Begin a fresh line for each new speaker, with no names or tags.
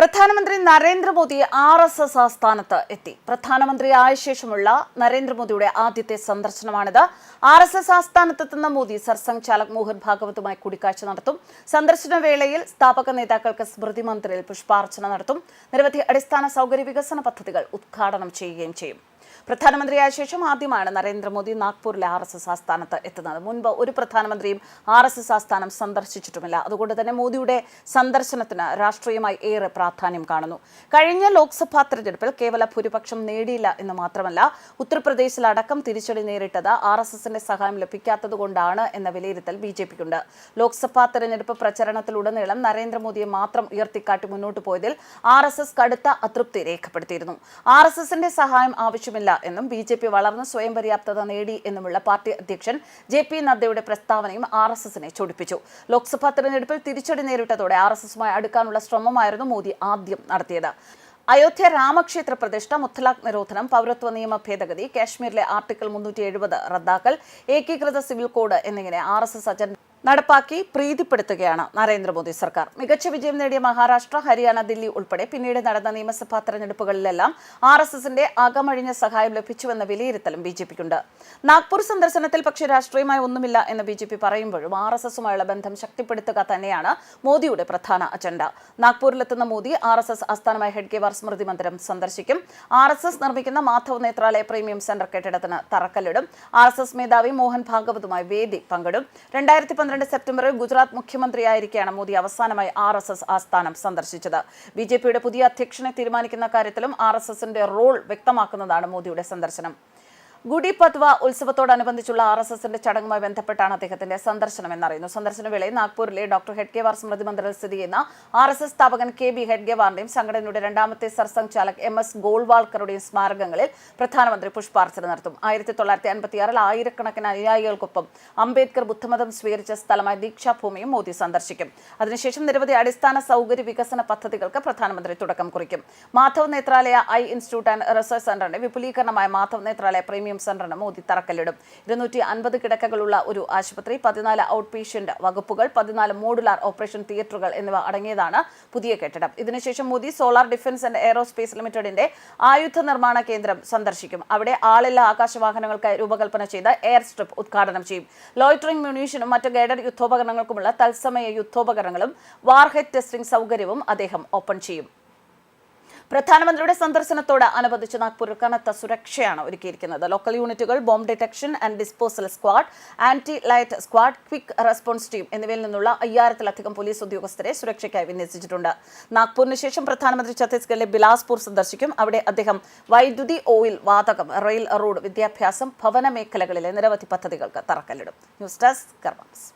പ്രധാനമന്ത്രി Narendra Modi R S S ആസ്ഥാനത്ത് എത്തി. പ്രധാനമന്ത്രിയായ ശേഷമുള്ള നരേന്ദ്രമോദിയുടെ ആദ്യത്തെ സന്ദർശനമാണിത്. ആർ എസ് എസ് ആസ്ഥാനത്തെത്തുന്ന മോദി സർസംഘ് ചാലക് മോഹൻ ഭാഗവതുമായി കൂടിക്കാഴ്ച നടത്തും. സന്ദർശന വേളയിൽ സ്ഥാപക നേതാക്കൾക്ക് സ്മൃതി മന്ദിറിൽ പുഷ്പാർച്ചന നടത്തും. നിരവധി അടിസ്ഥാന സൗകര്യ വികസന പദ്ധതികൾ ഉദ്ഘാടനം ചെയ്യുകയും ചെയ്യും. പ്രധാനമന്ത്രിയായ ശേഷം ആദ്യമാണ് നരേന്ദ്രമോദി നാഗ്പൂരിലെ ആർ എസ് എസ് ആസ്ഥാനത്ത് എത്തുന്നത്. മുൻപ് ഒരു പ്രധാനമന്ത്രിയും ആർ എസ് എസ് ആസ്ഥാനം സന്ദർശിച്ചിട്ടുമില്ല. അതുകൊണ്ട് തന്നെ മോദിയുടെ സന്ദർശനത്തിന് രാഷ്ട്രീയമായി ഏറെ പ്രാധാന്യം കാണുന്നു. കഴിഞ്ഞ ലോക്സഭാ തെരഞ്ഞെടുപ്പിൽ കേവല ഭൂരിപക്ഷം നേടിയില്ല എന്ന് മാത്രമല്ല ഉത്തർപ്രദേശിൽ അടക്കം തിരിച്ചടി നേരിട്ടത് ആർ എസ് എസിന്റെ സഹായം ലഭിക്കാത്തതുകൊണ്ടാണ് എന്ന വിലയിരുത്തൽ ബി ജെ പിക്കുണ്ട്. ലോക്സഭാ തെരഞ്ഞെടുപ്പ് പ്രചരണത്തിലുടനീളം നരേന്ദ്രമോദിയെ മാത്രം ഉയർത്തിക്കാട്ടി മുന്നോട്ട് പോയതിൽ ആർ എസ് എസ് കടുത്ത അതൃപ്തി രേഖപ്പെടുത്തിയിരുന്നു. ആർ എസ് എസിന്റെ സഹായം ആവശ്യമില്ല എന്നും ബി ജെ പി വളർന്ന് സ്വയം പര്യാപ്തത നേടി എന്നുമുള്ള പാർട്ടി അധ്യക്ഷൻ ജെ പി നദ്ദയുടെ പ്രസ്താവനയും ആർ എസ് എസിനെ ചൊടിപ്പിച്ചു. ലോക്സഭാ തെരഞ്ഞെടുപ്പിൽ തിരിച്ചടി നേരിട്ടതോടെ ആർ എസ് എസുമായി അടുക്കാനുള്ള ശ്രമമായിരുന്നു മോദി ആദ്യം നടത്തിയത്. അയോധ്യ രാമക്ഷേത്ര പ്രതിഷ്ഠ മുത്തലാഖ് നിരോധനം പൗരത്വ നിയമ ഭേദഗതി കാശ്മീരിലെ ആർട്ടിക്കിൾ മുന്നൂറ്റി എഴുപത് റദ്ദാക്കൽ ഏകീകൃത സിവിൽ കോഡ് എന്നിങ്ങനെ ആർ എസ് എസ് അജണ്ട നടപ്പാക്കി പ്രീതിപ്പെടുത്തുകയാണ് നരേന്ദ്രമോദി സർക്കാർ. മികച്ച വിജയം നേടിയ മഹാരാഷ്ട്ര ഹരിയാന ദില്ലി ഉൾപ്പെടെ പിന്നീട് നടന്ന നിയമസഭാ തെരഞ്ഞെടുപ്പുകളിലെല്ലാം ആർ എസ് എസിന്റെ അകമഴിഞ്ഞ സഹായം ലഭിച്ചുവെന്ന വിലയിരുത്തലും ബി ജെ പിക്കുണ്ട്. നാഗ്പൂർ സന്ദർശനത്തിൽ പക്ഷേ രാഷ്ട്രീയമായി ഒന്നുമില്ല എന്ന് ബി ജെ പി പറയുമ്പോഴും ആർ എസ് എസുമായുള്ള ബന്ധം ശക്തിപ്പെടുത്തുക തന്നെയാണ് മോദിയുടെ പ്രധാന അജണ്ട. നാഗ്പൂരിലെത്തുന്ന മോദി ആർ എസ് എസ് ആസ്ഥാനമായ ഹെഡ്ഗേവാർ സ്മൃതി മന്ദിരം സന്ദർശിക്കും. ആർ എസ് എസ് നിർമ്മിക്കുന്ന മാധവ് നേത്രാലയ പ്രീമിയം സെന്റർ കെട്ടിടത്തിന് തറക്കല്ലിടും. ആർ എസ് എസ് മേധാവി മോഹൻ ഭാഗവതുമായി വേദി പങ്കിടും. രണ്ടായിരത്തി പന്ത്രണ്ട് സെപ്റ്റംബറിൽ ഗുജറാത്ത് മുഖ്യമന്ത്രിയായിരിക്കെയാണ് മോദി അവസാനമായി ആർ എസ് എസ് ആസ്ഥാനം സന്ദർശിച്ചത്. ബി ജെ പിയുടെ പുതിയ അധ്യക്ഷനെ തീരുമാനിക്കുന്ന കാര്യത്തിലും ആർ എസ് എസിന്റെ റോൾ വ്യക്തമാക്കുന്നതാണ് മോദിയുടെ സന്ദർശനം. ഗുഡി പത്വ ഉത്സവത്തോടനുബന്ധിച്ചുള്ള ആർ എസ് എസിന്റെ ചടങ്ങുമായി ബന്ധപ്പെട്ടാണ് അദ്ദേഹത്തിന്റെ സന്ദർശനം എന്നറിയുന്നു. സന്ദർശന വേളയിൽ നാഗ്പൂരിലെ ഡോക്ടർ ഹെഡ്ഗേവാർ സ്മൃതി മന്ദിറിൽ സ്ഥിതി ചെയ്യുന്ന ആർ എസ് എസ് സ്ഥാപകൻ കെ ബി ഹെഡ്ഗേവാറിന്റെയും സംഘടനയുടെ രണ്ടാമത്തെ സർസംഘ് ചാലക് എം എസ് ഗോൾവാൾക്കറുടെയും സ്മാരകങ്ങളിൽ പ്രധാനമന്ത്രി പുഷ്പാർച്ചന നടത്തും. ആയിരത്തി തൊള്ളായിരത്തി അൻപത്തിയാറിൽ ആയിരക്കണക്കിന് അനുയായികൾക്കൊപ്പം അംബേദ്കർ ബുദ്ധമതം സ്വീകരിച്ച സ്ഥലമായ ദീക്ഷാഭൂമിയും മോദി സന്ദർശിക്കും. അതിനുശേഷം നിരവധി അടിസ്ഥാന സൗകര്യ വികസന പദ്ധതികൾക്ക് പ്രധാനമന്ത്രി തുടക്കം കുറിക്കും. Madhav Netralaya eye institute and research സെന്ററിന്റെ വിപുലീകരണമായ മാധവ് നേത്രാലയ പ്രീമിയം സെന്ററിന് മോദി തറക്കല്ലിടും. ഇരുന്നൂറ്റി അൻപത് കിടക്കകളുള്ള ഒരു ആശുപത്രി പതിനാല് ഔട്ട് പേഷ്യന്റ് വകുപ്പുകൾ പതിനാല് മോഡുലാർ ഓപ്പറേഷൻ തിയേറ്ററുകൾ എന്നിവ അടങ്ങിയതാണ് പുതിയ കെട്ടിടം. ഇതിനുശേഷം Modi solar defence and aerospace ലിമിറ്റഡിന്റെ ആയുധ നിർമ്മാണ കേന്ദ്രം സന്ദർശിക്കും. അവിടെ ആളില്ല ആകാശവാഹനങ്ങൾക്കായി രൂപകൽപ്പന ചെയ്ത എയർ സ്ട്രിപ്പ് ഉദ്ഘാടനം ചെയ്യും. ലോയിറ്ററിംഗ് മ്യൂണീഷനും മറ്റ് ഗൈഡഡ് യുദ്ധോപകരണങ്ങൾക്കുമുള്ള തത്സമയ യുദ്ധോപകരണങ്ങളും വാർഹെഡ് ടെസ്റ്റിംഗ് സൗകര്യവും അദ്ദേഹം ഓപ്പൺ ചെയ്യും. പ്രധാനമന്ത്രിയുടെ സന്ദർശനത്തോട് അനുബന്ധിച്ച് നാഗ്പൂരിൽ കനത്ത സുരക്ഷയാണ് ഒരുക്കിയിരിക്കുന്നത്. ലോക്കൽ യൂണിറ്റുകൾ bomb detection and disposal squad anti light squad quick response team എന്നിവയിൽ നിന്നുള്ള അയ്യായിരത്തിലധികം പോലീസ് ഉദ്യോഗസ്ഥരെ സുരക്ഷയ്ക്കായി വിന്യസിച്ചിട്ടുണ്ട്. നാഗ്പൂരിന് ശേഷം പ്രധാനമന്ത്രി ഛത്തീസ്ഗഡിലെ ബിലാസ്പൂർ സന്ദർശിക്കും. അവിടെ അദ്ദേഹം വൈദ്യുതി ഓയിൽ വാതകം റെയിൽ റോഡ് വിദ്യാഭ്യാസം ഭവന മേഖലകളിലെ നിരവധി പദ്ധതികൾക്ക് തറക്കല്ലിടും. News desk karmas